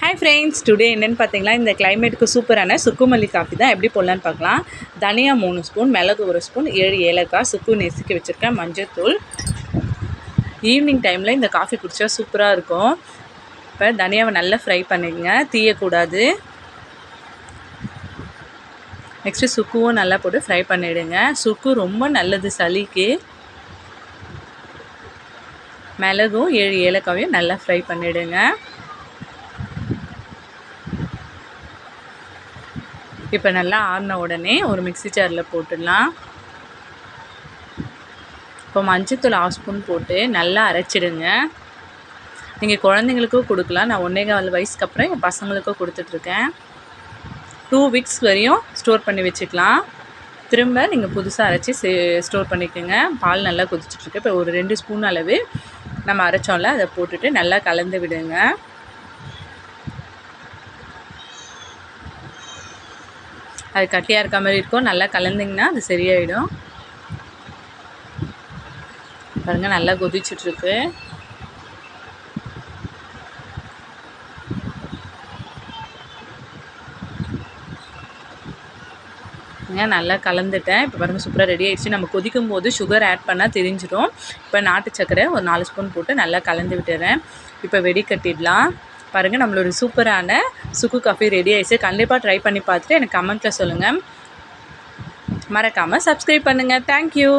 Hi friends today என்னென்னு பார்த்தீங்களா இந்த கிளைமேட்டுக்கு சூப்பரான சுக்குமல்லி காஃபி தான் எப்படி போடலான்னு பார்க்கலாம். தனியா மூணு ஸ்பூன் மிளகு ஒரு ஸ்பூன் ஏழு ஏலக்காய் சுக்கு நெசுக்கி வச்சுருக்கேன் மஞ்சள்தூள் ஈவினிங் டைமில் இந்த காஃபி குடித்தா சூப்பராக இருக்கும். இப்போ தனியாவை நல்லா ஃப்ரை பண்ணிக்கங்க தீயக்கூடாது நெக்ஸ்ட்டு சுக்குவும் நல்லா போட்டு ஃப்ரை பண்ணிவிடுங்க சுக்கு ரொம்ப நல்லது சளிக்கு. மிளகும் ஏழு ஏலக்காவையும் நல்லா ஃப்ரை பண்ணிவிடுங்க இப்போ நல்லா ஆறின உடனே ஒரு மிக்சி ஜாரில் போட்டுடலாம். இப்போ மஞ்சத்தூள் ஆஃப் ஸ்பூன் போட்டு நல்லா அரைச்சிடுங்க. நீங்கள் குழந்தைங்களுக்கும் கொடுக்கலாம். நான் ஒன்றே கால் வயசுக்கு அப்புறம் என் பசங்களுக்கும் கொடுத்துட்ருக்கேன் டூ வீக்ஸ் வரையும் ஸ்டோர் பண்ணி வச்சுக்கலாம். திரும்ப நீங்கள் புதுசாக அரைச்சி சே ஸ்டோர் பண்ணிக்கோங்க. பால் நல்லா கொதிச்சிட்ருக்கு இப்போ ஒரு ரெண்டு ஸ்பூன் அளவு நம்ம அரைச்சோம்ல அதை போட்டுட்டு நல்லா கலந்து விடுங்க. அது கட்டியாக இருக்க மாதிரி இருக்கும். நல்லா கலந்திங்கன்னா அது சரியாயிடும். பாருங்கள் நல்லா கொதிச்சுட்ருக்கு. நல்லா கலந்துட்டேன். இப்போ பாருங்கள் சூப்பராக ரெடி ஆகிடுச்சு நம்ம கொதிக்கும் போது சுகர் ஆட் பண்ணால் தெரிஞ்சிடும். இப்போ நாட்டு சக்கரை ஒரு நாலு ஸ்பூன் போட்டு நல்லா கலந்து விட்டுறேன். இப்போ வெடி கட்டிடலாம். பாருங்கள் நம்மளோட சூப்பரான சுக்கு காஃபி ரெடி ஆகிடுச்சு கண்டிப்பாக ட்ரை பண்ணி பார்த்துட்டு எனக்கு கமெண்ட்டில் சொல்லுங்கள் மறக்காமல் சப்ஸ்கிரைப் பண்ணுங்கள் தேங்க்யூ